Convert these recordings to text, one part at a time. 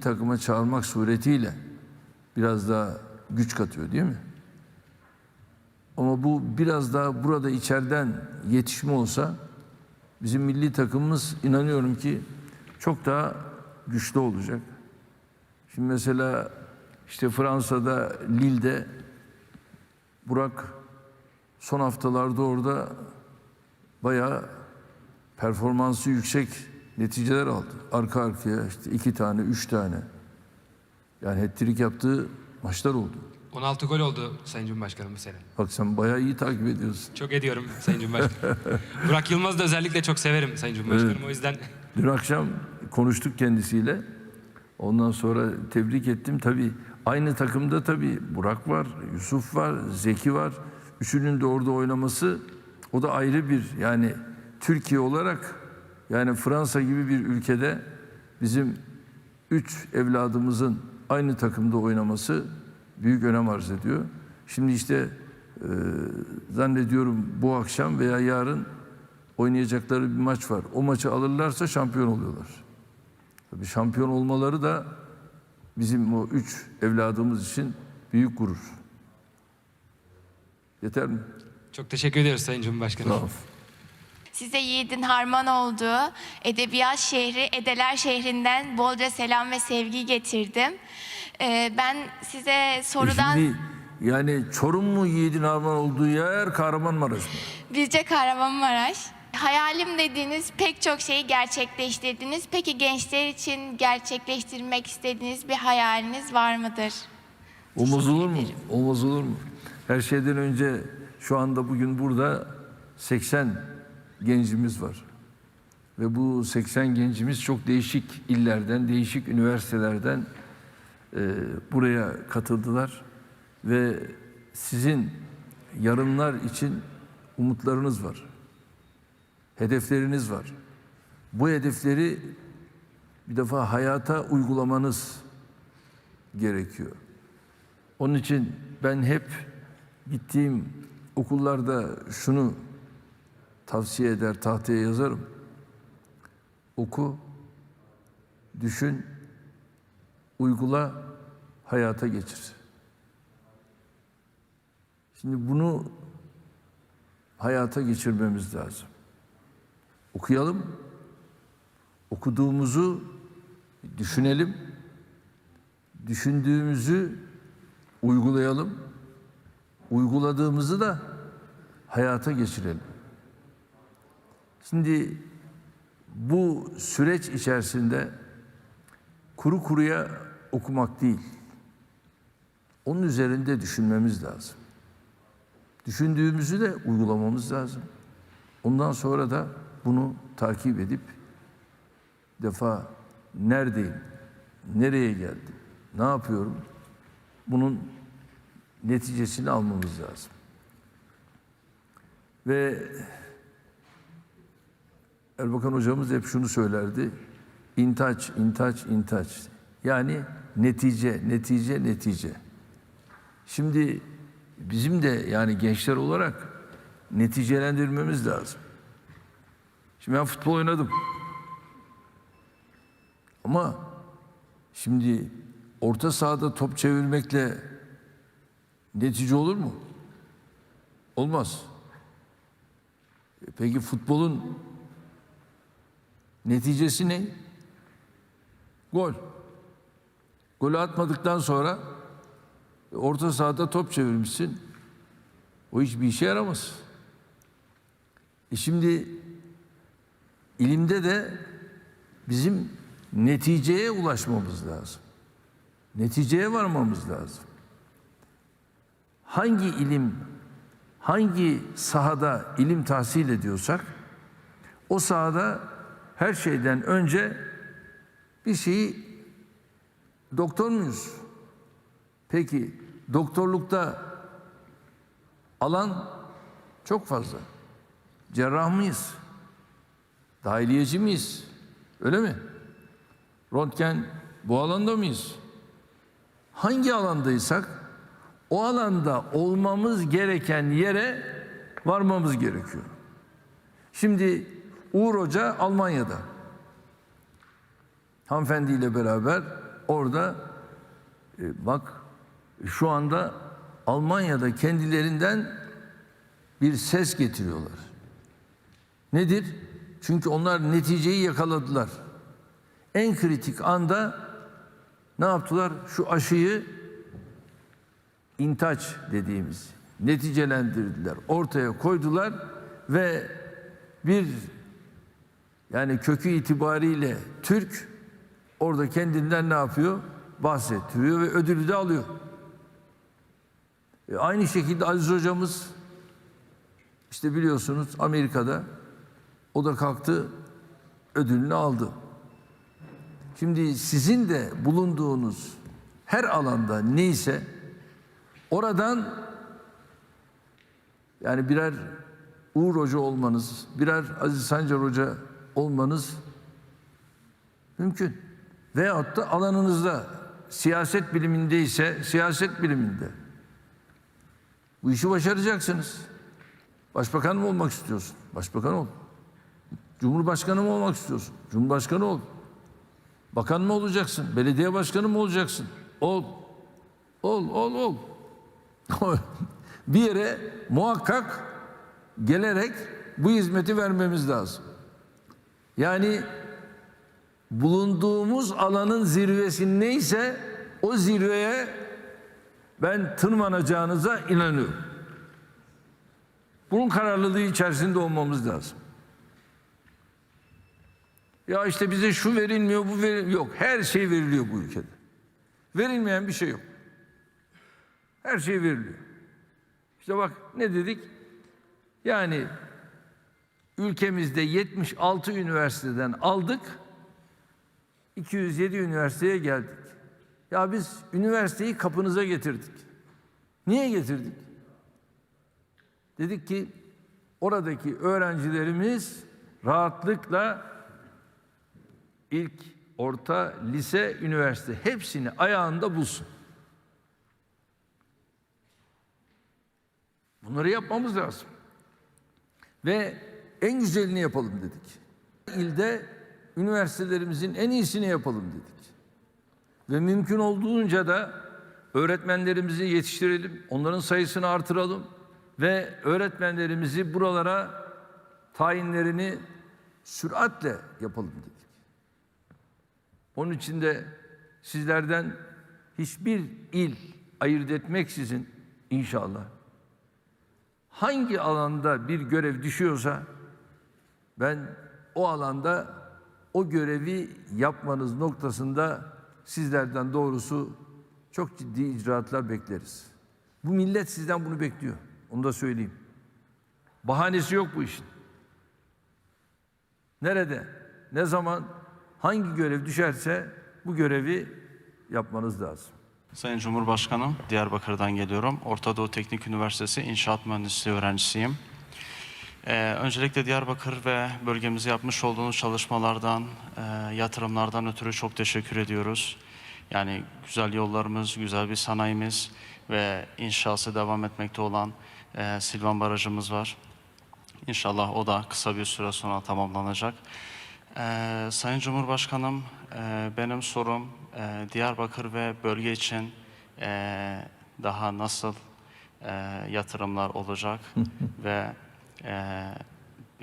takıma çağırmak suretiyle biraz daha güç katıyor değil mi? Ama bu biraz daha burada içeriden yetişme olsa bizim milli takımımız inanıyorum ki çok daha güçlü olacak. Şimdi mesela işte Fransa'da Lille'de Burak son haftalarda orada bayağı performansı yüksek neticeler aldı. Arka arkaya işte iki tane, üç tane. Yani hat-trick yaptığı maçlar oldu. 16 gol oldu Sayın Cumhurbaşkanım bu sene. Bak sen bayağı iyi takip ediyorsun. Çok ediyorum Sayın Cumhurbaşkanım. Burak Yılmaz'ı da özellikle çok severim Sayın Cumhurbaşkanım. O yüzden Dün akşam konuştuk kendisiyle. Ondan sonra tebrik ettim. Tabii aynı takımda tabii Burak var, Yusuf var, Zeki var. Üçünün de orada oynaması o da ayrı bir yani Türkiye olarak yani Fransa gibi bir ülkede bizim üç evladımızın aynı takımda oynaması büyük önem arz ediyor. Şimdi işte e, zannediyorum bu akşam veya yarın oynayacakları bir maç var. O maçı alırlarsa şampiyon oluyorlar. Tabii şampiyon olmaları da bizim o üç evladımız için büyük gurur. Yeter mi? çok teşekkür ediyoruz Sayın Cumhurbaşkanım. Bravo. Size yiğidin harman olduğu edebiyat şehri Edeler şehrinden bolca selam ve sevgi getirdim. Ee, ben size E sorudan Şimdi yani Çorum mu yiğidin harman olduğu yer Kahramanmaraş mı? Bizce Kahramanmaraş. Hayalim dediğiniz pek çok şeyi gerçekleştirdiniz. Peki gençler için gerçekleştirmek istediğiniz bir hayaliniz var mıdır? Olmaz olur mu? Olmaz olur mu? Her şeyden önce şu anda bugün burada 80 gencimiz var. Ve bu 80 gencimiz çok değişik illerden, değişik üniversitelerden e, buraya katıldılar. Ve sizin yarınlar için umutlarınız var. Hedefleriniz var. Bu hedefleri bir defa hayata uygulamanız gerekiyor. Onun için ben hep gittiğim okullarda şunu tavsiye eder, tahtaya yazarım. Oku, düşün, uygula, hayata geçir. Şimdi bunu hayata geçirmemiz lazım. Okuyalım, okuduğumuzu düşünelim, düşündüğümüzü uygulayalım. Uyguladığımızı da hayata geçirelim. Şimdi bu süreç içerisinde kuru kuruya okumak değil. Onun üzerinde düşünmemiz lazım. Düşündüğümüzü de uygulamamız lazım. Ondan sonra da bunu takip edip defa neredeyim, nereye geldim, ne yapıyorum bunun neticesini almamız lazım. Ve Erbakan hocamız hep şunu söylerdi. İntaç, intaç, intaç. Yani netice, netice, netice. Şimdi bizim de yani gençler olarak neticelendirmemiz lazım. Şimdi ben futbol oynadım. Ama şimdi orta sahada top çevirmekle netice olur mu? Olmaz. E Peki futbolun neticesi ne? Gol. Golü atmadıktan sonra orta sahada top çevirmişsin. O hiçbir işe yaramaz. E şimdi ilimde de bizim neticeye ulaşmamız lazım. Neticeye varmamız lazım. Hangi ilim, hangi sahada ilim tahsil ediyorsak o sahada her şeyden önce bir şeyi doktor muyuz? Peki doktorlukta alan çok fazla. Cerrah mıyız? Dahiliyeci miyiz? Öyle mi? Röntgen bu alanda mıyız? Hangi alandaysak o alanda olmamız gereken yere varmamız gerekiyor. Şimdi Uğur Hoca Almanya'da. Hanımefendiyle beraber orada e, bak şu anda Almanya'da kendilerinden bir ses getiriyorlar. Nedir? Çünkü onlar neticeyi yakaladılar. En kritik anda ne yaptılar? Şu aşıyı intaç dediğimiz neticelendirdiler. Ortaya koydular ve bir yani kökü itibariyle Türk orada kendinden ne yapıyor? Bahsettiriyor ve ödülü de alıyor. E, aynı şekilde Aziz hocamız işte biliyorsunuz Amerika'da o da kalktı ödülünü aldı. Şimdi sizin de bulunduğunuz her alanda neyse oradan yani birer Uğur Hoca olmanız, birer Aziz Sancar Hoca olmanız mümkün. Veyahut da alanınızda siyaset biliminde ise siyaset biliminde bu işi başaracaksınız. Başbakan mı olmak istiyorsun? Başbakan ol. Cumhurbaşkanı mı olmak istiyorsun? Cumhurbaşkanı ol. Bakan mı olacaksın? Belediye başkanı mı olacaksın? Ol. Ol, ol, ol. bir yere muhakkak gelerek bu hizmeti vermemiz lazım. Yani bulunduğumuz alanın zirvesi neyse o zirveye ben tırmanacağınıza inanıyorum. Bunun kararlılığı içerisinde olmamız lazım. Ya işte bize şu verilmiyor, bu verilmiyor. Yok, her şey veriliyor bu ülkede. Verilmeyen bir şey yok. Her şey veriliyor. İşte bak ne dedik? Yani ülkemizde 76 üniversiteden aldık, 207 üniversiteye geldik. Ya biz üniversiteyi kapınıza getirdik. Niye getirdik? Dedik ki oradaki öğrencilerimiz rahatlıkla ilk, orta, lise, üniversite hepsini ayağında bulsun. Bunları yapmamız lazım. Ve en güzelini yapalım dedik. İlde üniversitelerimizin en iyisini yapalım dedik. Ve mümkün olduğunca da öğretmenlerimizi yetiştirelim, onların sayısını artıralım ve öğretmenlerimizi buralara tayinlerini süratle yapalım dedik. Onun için de sizlerden hiçbir il ayırt etmeksizin inşallah hangi alanda bir görev düşüyorsa ben o alanda o görevi yapmanız noktasında sizlerden doğrusu çok ciddi icraatlar bekleriz. Bu millet sizden bunu bekliyor. Onu da söyleyeyim. Bahanesi yok bu işin. Nerede, ne zaman, hangi görev düşerse bu görevi yapmanız lazım. Sayın Cumhurbaşkanım, Diyarbakır'dan geliyorum. Orta Doğu Teknik Üniversitesi İnşaat Mühendisliği öğrencisiyim. Ee, öncelikle Diyarbakır ve bölgemize yapmış olduğunuz çalışmalardan, e, yatırımlardan ötürü çok teşekkür ediyoruz. Yani güzel yollarımız, güzel bir sanayimiz ve inşası devam etmekte olan e, Silvan Barajımız var. İnşallah o da kısa bir süre sonra tamamlanacak. Ee, Sayın Cumhurbaşkanım, e, benim sorum e, Diyarbakır ve bölge için e, daha nasıl e, yatırımlar olacak ve e,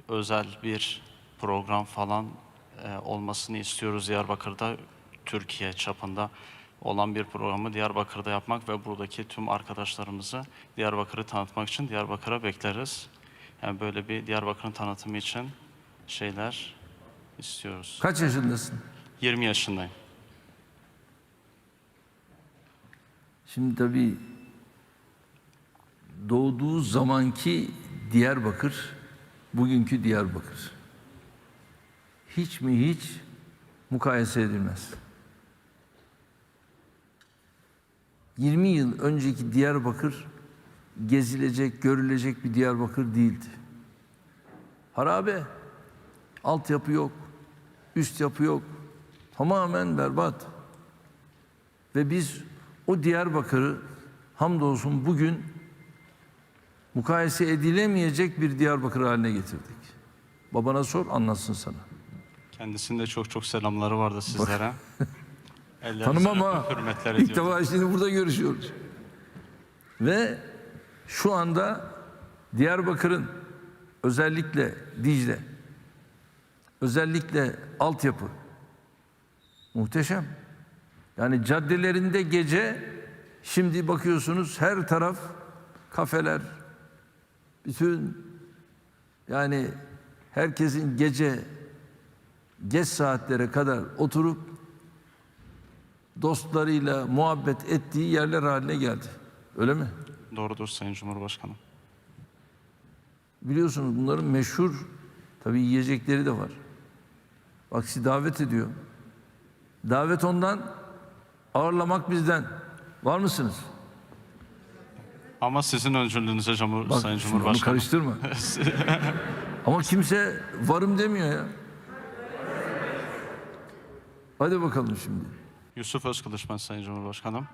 özel bir program falan e, olmasını istiyoruz Diyarbakır'da, Türkiye çapında olan bir programı Diyarbakır'da yapmak ve buradaki tüm arkadaşlarımızı Diyarbakır'ı tanıtmak için Diyarbakır'a bekleriz. Yani böyle bir Diyarbakır'ın tanıtımı için şeyler istiyoruz. Kaç yaşındasın? 20 yaşındayım. Şimdi tabii doğduğu zamanki Diyarbakır, bugünkü Diyarbakır. Hiç mi hiç mukayese edilmez. 20 yıl önceki Diyarbakır gezilecek, görülecek bir Diyarbakır değildi. Harabe, altyapı yok, üst yapı yok. Tamamen berbat. Ve biz o Diyarbakır'ı hamdolsun bugün mukayese edilemeyecek bir Diyarbakır haline getirdik. Babana sor anlatsın sana. Kendisinde çok çok selamları vardı sizlere. Tanımam ha. İlk defa şimdi burada görüşüyoruz. Ve şu anda Diyarbakır'ın özellikle Dicle, özellikle altyapı muhteşem. Yani caddelerinde gece şimdi bakıyorsunuz her taraf kafeler, bütün yani herkesin gece geç saatlere kadar oturup dostlarıyla muhabbet ettiği yerler haline geldi. Öyle mi? Doğrudur Sayın Cumhurbaşkanım. Biliyorsunuz bunların meşhur tabii yiyecekleri de var. Bak sizi davet ediyor. Davet ondan, ağırlamak bizden. Var mısınız? Ama sizin öncülüğünüze Cumhur, Bak Sayın şimdi onu Cumhurbaşkanım. karıştırma. Ama kimse varım demiyor ya. Hadi bakalım şimdi. Yusuf Özkılıç ben Sayın Cumhurbaşkanım.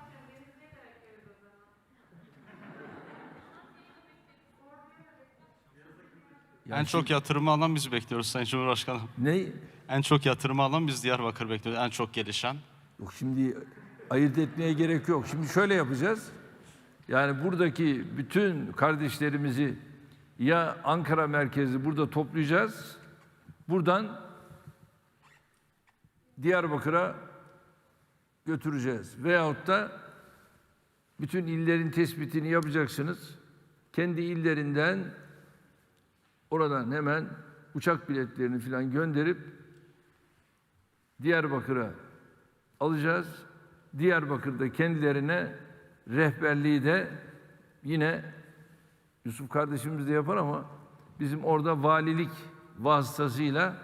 en çok yatırımı alan biz bekliyoruz Sayın Cumhurbaşkanım. Ne? En çok yatırımı alan biz Diyarbakır bekliyoruz. En çok gelişen. Yok şimdi ayırt etmeye gerek yok. Şimdi şöyle yapacağız. Yani buradaki bütün kardeşlerimizi ya Ankara merkezi burada toplayacağız. Buradan Diyarbakır'a götüreceğiz. Veyahut da bütün illerin tespitini yapacaksınız. Kendi illerinden oradan hemen uçak biletlerini falan gönderip Diyarbakır'a alacağız. Diyarbakır'da kendilerine rehberliği de yine Yusuf kardeşimiz de yapar ama bizim orada valilik vasıtasıyla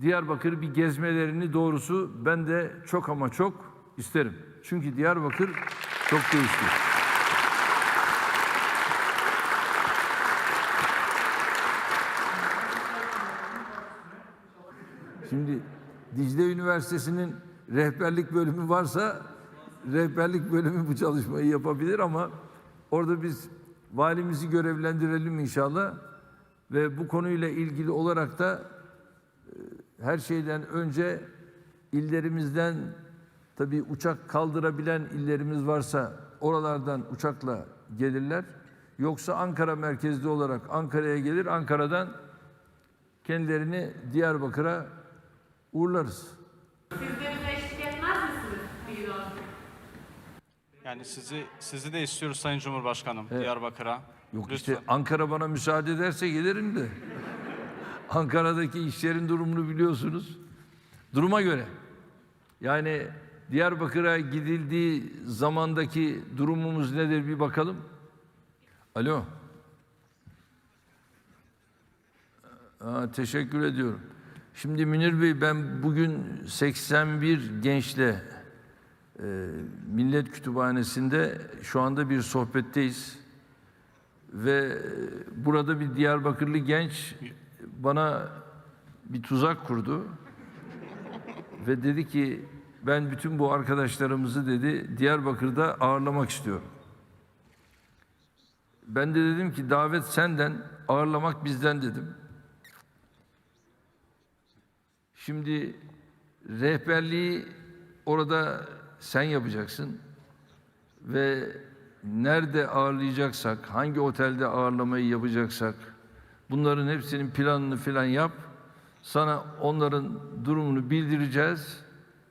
Diyarbakır bir gezmelerini doğrusu ben de çok ama çok isterim. Çünkü Diyarbakır çok değişti. Şimdi Dicle Üniversitesi'nin rehberlik bölümü varsa rehberlik bölümü bu çalışmayı yapabilir ama orada biz valimizi görevlendirelim inşallah ve bu konuyla ilgili olarak da e, her şeyden önce illerimizden tabii uçak kaldırabilen illerimiz varsa oralardan uçakla gelirler. Yoksa Ankara merkezli olarak Ankara'ya gelir, Ankara'dan kendilerini Diyarbakır'a uğurlarız. Yani sizi sizi de istiyoruz Sayın Cumhurbaşkanım Diyarbakır'a. Yok Lütfen. işte Ankara bana müsaade ederse gelirim de. Ankara'daki işlerin durumunu biliyorsunuz. Duruma göre. Yani Diyarbakır'a gidildiği zamandaki durumumuz nedir bir bakalım. Alo. Aa, teşekkür ediyorum. Şimdi Münir Bey ben bugün 81 gençle e, Millet Kütüphanesi'nde şu anda bir sohbetteyiz. Ve e, burada bir Diyarbakırlı genç bana bir tuzak kurdu. Ve dedi ki ben bütün bu arkadaşlarımızı dedi Diyarbakır'da ağırlamak istiyorum. Ben de dedim ki davet senden, ağırlamak bizden dedim. Şimdi rehberliği orada sen yapacaksın ve nerede ağırlayacaksak, hangi otelde ağırlamayı yapacaksak bunların hepsinin planını filan yap. Sana onların durumunu bildireceğiz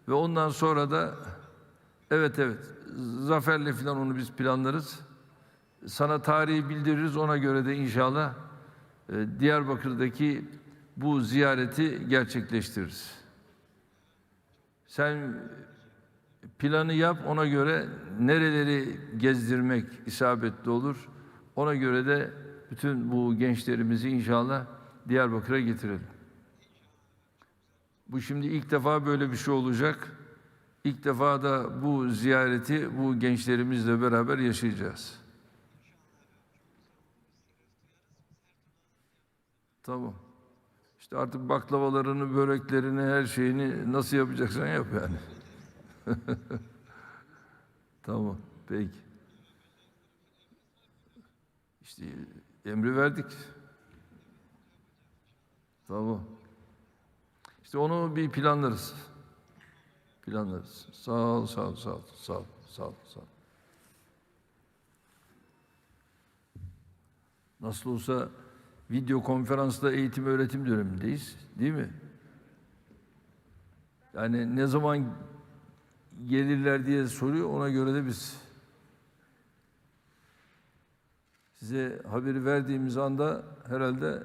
ve ondan sonra da evet evet Zafer'le filan onu biz planlarız. Sana tarihi bildiririz ona göre de inşallah e, Diyarbakır'daki bu ziyareti gerçekleştiririz. Sen planı yap ona göre nereleri gezdirmek isabetli olur. Ona göre de bütün bu gençlerimizi inşallah Diyarbakır'a getirelim. Bu şimdi ilk defa böyle bir şey olacak. İlk defa da bu ziyareti bu gençlerimizle beraber yaşayacağız. Tamam. İşte artık baklavalarını, böreklerini, her şeyini nasıl yapacaksan yap yani. tamam, peki. İşte emri verdik. Tamam. İşte onu bir planlarız. planlarız. Sağ ol, sağ ol, sağ ol, sağ ol, sağ ol, sağ ol. Nasıl olsa video konferansla eğitim öğretim dönemindeyiz, değil mi? Yani ne zaman gelirler diye soruyor, ona göre de biz size haberi verdiğimiz anda herhalde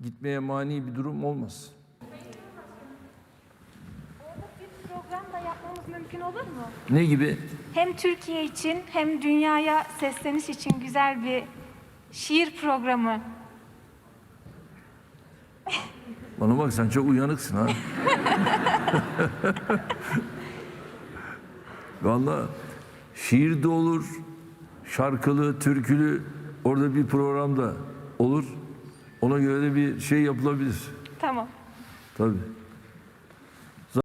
gitmeye mani bir durum olmaz. Mümkün olur mu? Ne gibi? Hem Türkiye için hem dünyaya sesleniş için güzel bir şiir programı. Bana bak sen çok uyanıksın ha. Vallahi şiir de olur, şarkılı, türkülü orada bir program da olur. Ona göre de bir şey yapılabilir. Tamam. Tabii.